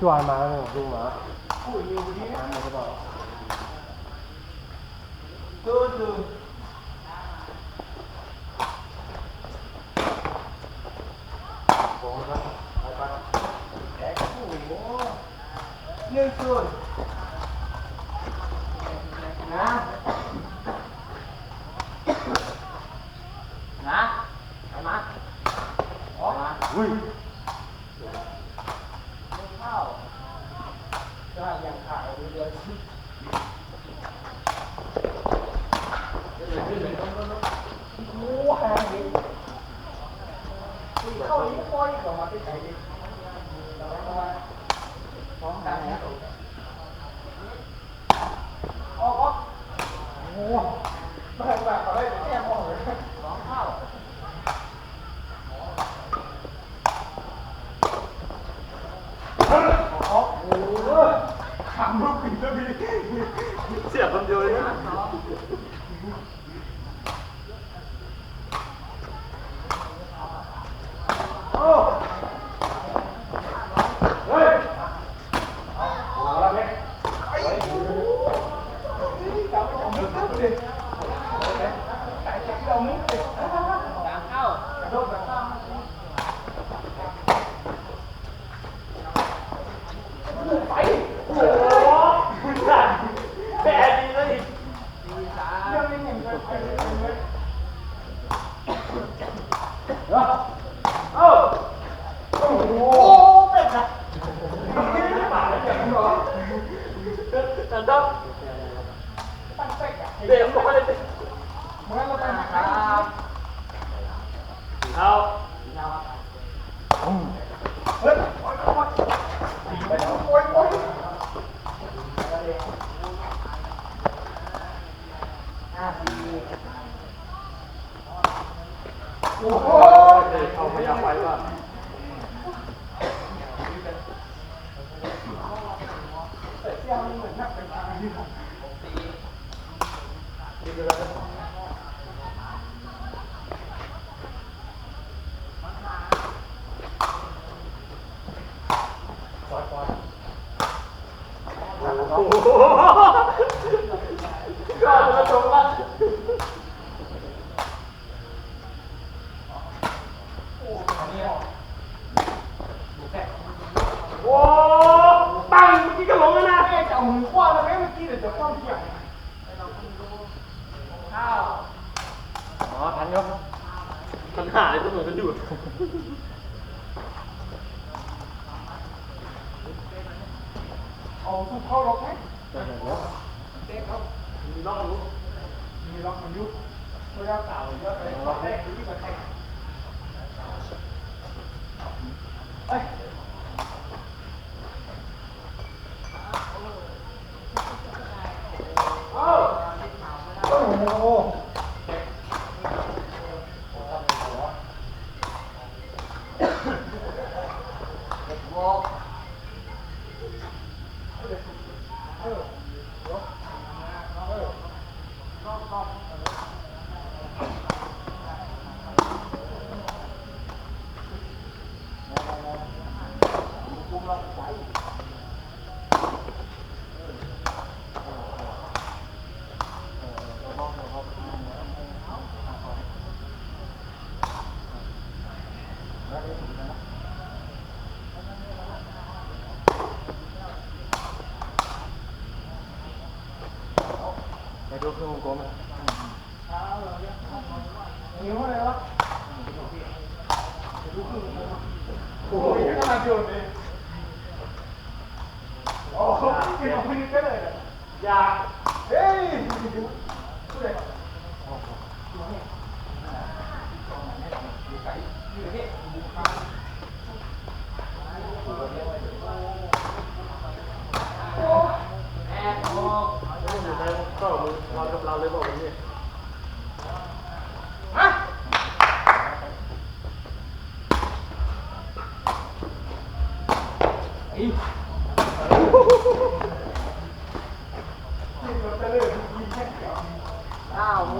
จวนมาเนี่ยดูมาพูดอยู่ดีนะไม่บอกดูดูโอ้ครับไปไปแอกคู่โอ้หนึ่งศูนย์นะนะเอามาออกมาอุ้ย เข้าก็ยังขายเดือนโอ้หาดิเข้าอีกคนก็มาที่ไหนดิฟ้องกันนะออกออกโอ้แบบแบบอะไรแค่มองเลยฟ้องเข้า ขำลูกปิดแล้วพี่เสียบคนเดียวเลยนะโอ้เฮ้ยเอาละเนี่ย ตามเข้า คุณสั่นแต่ดีเลย เอ้าโอ้โหเป็ดอะปากแข็งเหรอแต่ต้อง เดี๋ยวผมไม่ได้เป็นเอาเฮ้ยโอ๊ยโอ๊ยโอ๊ยโอ๊ยโอ้โหเอาพยาไปว่ะโอ้โหก็จะจบละโอ้ตั้งเมื่อกี้ก็ลงแล้วนะ จะเอาหูคว้าแล้วแม่เมื่อกี้เดี๋ยวจะคว้าเพียงข้าว อ๋อทันยกปัญหาอะไรตัวเหมือนกันอยู่เอาทุกเข้าล็อกไหมเด็กครับมีล็องรู้มีล็อกมันยุบเมื่อเก่าเยอะเลยล็อกแรกที่มาแทง ไปดูเครื่องวงกลมนิ้วอะไรวะโอ้ยขนาดเดียวเลยโอ้โหกินของพี่ก็เลยอยากเฮ้ยพูดเลย ก็มือเรากับเราเลยบอกแบบนี้ ฮะ ไอ้อ้าวโม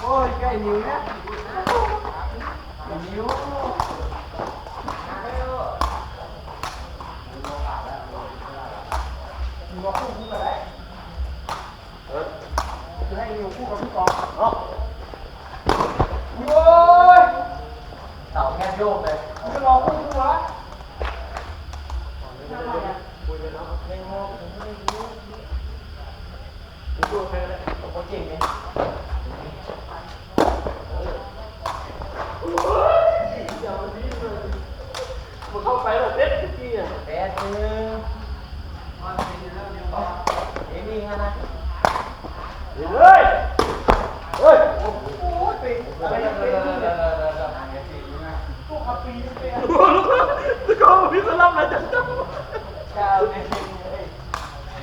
โอ้ยใกล้นิ้วนะนิ้ว ไม่มองผมไม่รู้ผมดูไปแล้วผมก็เก่งไงเข้าไปแบบเด็ดที่อะแปดมาเป็นเรื่องเดียวกันเอ็นนะดี๋ยว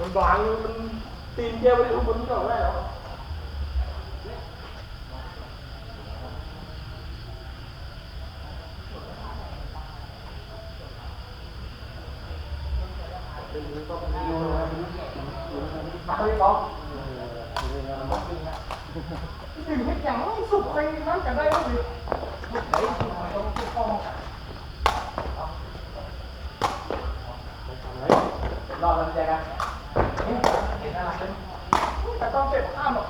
mình đoạn mình tìm theo cái điều mình rồi đấy Thank you. มาเลยบอกถึงให้แข็งสุกไปนั่นจะได้ไหมรอมันจะกันแต่ต้องเก็บข้ามหรอก